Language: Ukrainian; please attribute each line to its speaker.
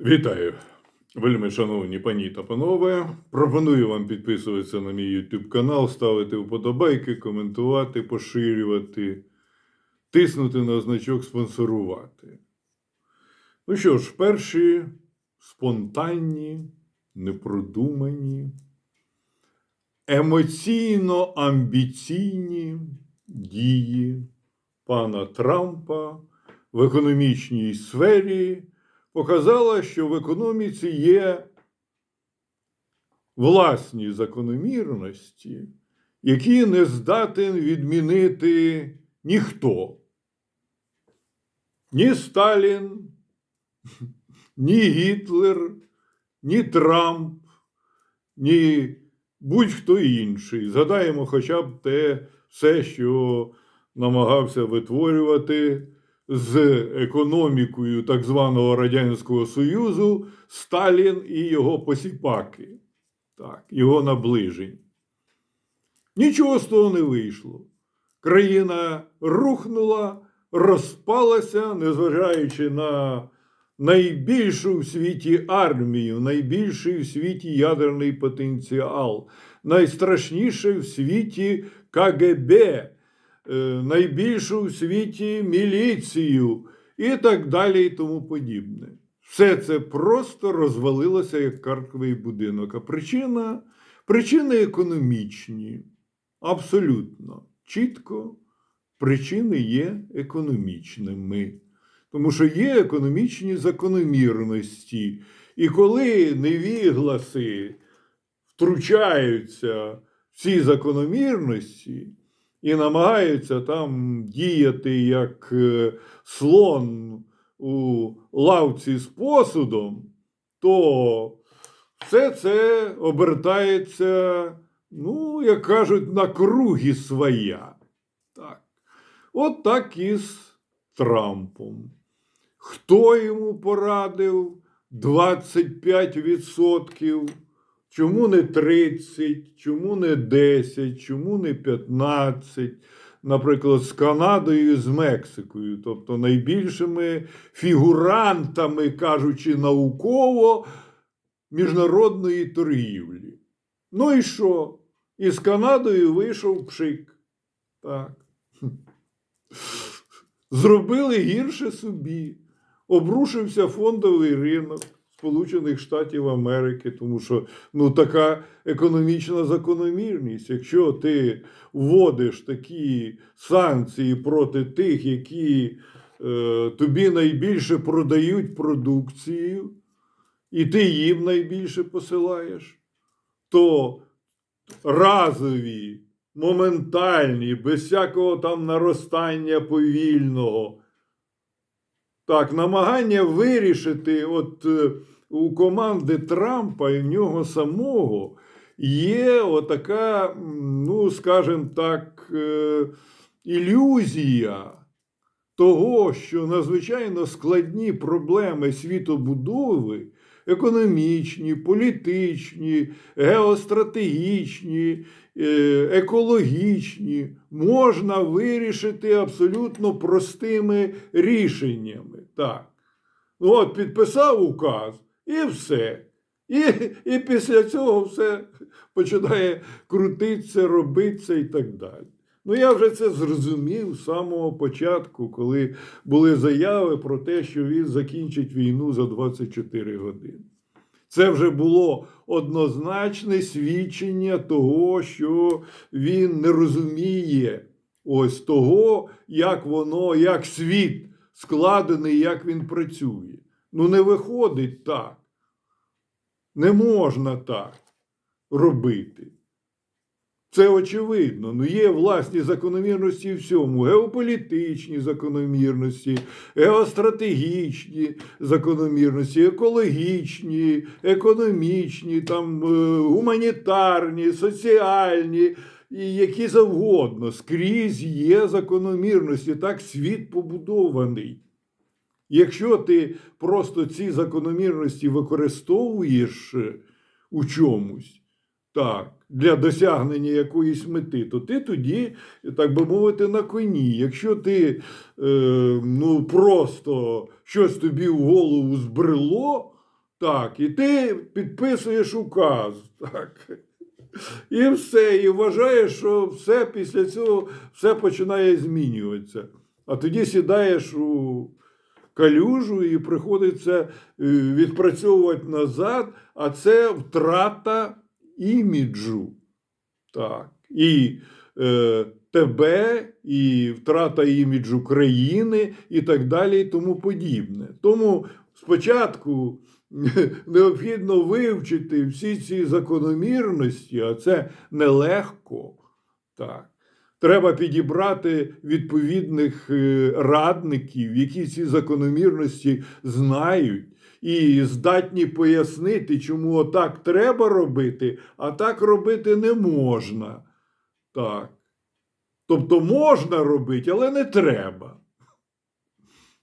Speaker 1: Вітаю, вельми шановні пані та панове. Пропоную вам підписуватися на мій YouTube канал, ставити вподобайки, коментувати, поширювати, тиснути на значок спонсорувати. Ну що ж, перші спонтанні, непродумані, емоційно амбіційні дії пана Трампа в економічній сфері показала, що в економіці є власні закономірності, які не здатен відмінити ніхто. Ні Сталін, ні Гітлер, ні Трамп, ні будь-хто інший. Згадаємо хоча б те все, що намагався витворювати з економікою так званого Радянського Союзу Сталін і його посіпаки, так, його наближень. Нічого з того не вийшло. Країна рухнула, розпалася, незважаючи на найбільшу в світі армію, найбільший в світі ядерний потенціал, найстрашніше в світі КГБ найбільшу в світі міліцію і так далі, і тому подібне. Все це просто розвалилося як карковий будинок. А причина, причини економічні. Абсолютно чітко причини є економічними. Тому що є економічні закономірності. І коли невігласи втручаються в ці закономірності, і намагаються там діяти як е, слон у лавці з посудом, то все це обертається, ну, як кажуть, на круги своя. Так. От так і з Трампом. Хто йому порадив 25%? Чому не 30, чому не 10, чому не 15, наприклад, з Канадою і з Мексикою, тобто найбільшими фігурантами, кажучи науково, міжнародної торгівлі. Ну і що? І з Канадою вийшов пшик. Так. Зробили гірше собі. Обрушився фондовий ринок. Сполучених Штатів Америки, тому що ну, така економічна закономірність. Якщо ти вводиш такі санкції проти тих, які е, тобі найбільше продають продукцію, і ти їм найбільше посилаєш, то разові, моментальні, без всякого там наростання повільного. Так, намагання вирішити, от е, у команди Трампа і в нього самого є отака, ну, скажімо так, е, ілюзія того, що надзвичайно складні проблеми світобудови, економічні, політичні, геостратегічні, е, екологічні, можна вирішити абсолютно простими рішеннями. Так. Ну, от підписав указ і все. І, і після цього все починає крутитися, робитися і так далі. Ну, я вже це зрозумів з самого початку, коли були заяви про те, що він закінчить війну за 24 години. Це вже було однозначне свідчення того, що він не розуміє ось того, як воно, як світ складений, як він працює. Ну, не виходить так. Не можна так робити. Це очевидно. Ну, є власні закономірності в всьому: геополітичні закономірності, геостратегічні закономірності, екологічні, економічні, там, е, гуманітарні, соціальні, і які завгодно. Скрізь є закономірності. Так світ побудований. Якщо ти просто ці закономірності використовуєш е, у чомусь, так, для досягнення якоїсь мети, то ти тоді, так би мовити, на коні. Якщо ти е, ну, просто щось тобі в голову збрело, Так, і ти підписуєш указ. Так. І все, і вважаєш, що все після цього все починає змінюватися. А тоді сідаєш у калюжу і приходиться е, відпрацьовувати назад, а це втрата іміджу. Так. І е, тебе, і втрата іміджу країни, і так далі, і тому подібне. Тому спочатку необхідно вивчити всі ці закономірності, а це нелегко. Так. Треба підібрати відповідних е, радників, які ці закономірності знають і здатні пояснити, чому отак треба робити, а так робити не можна. Так. Тобто можна робити, але не треба.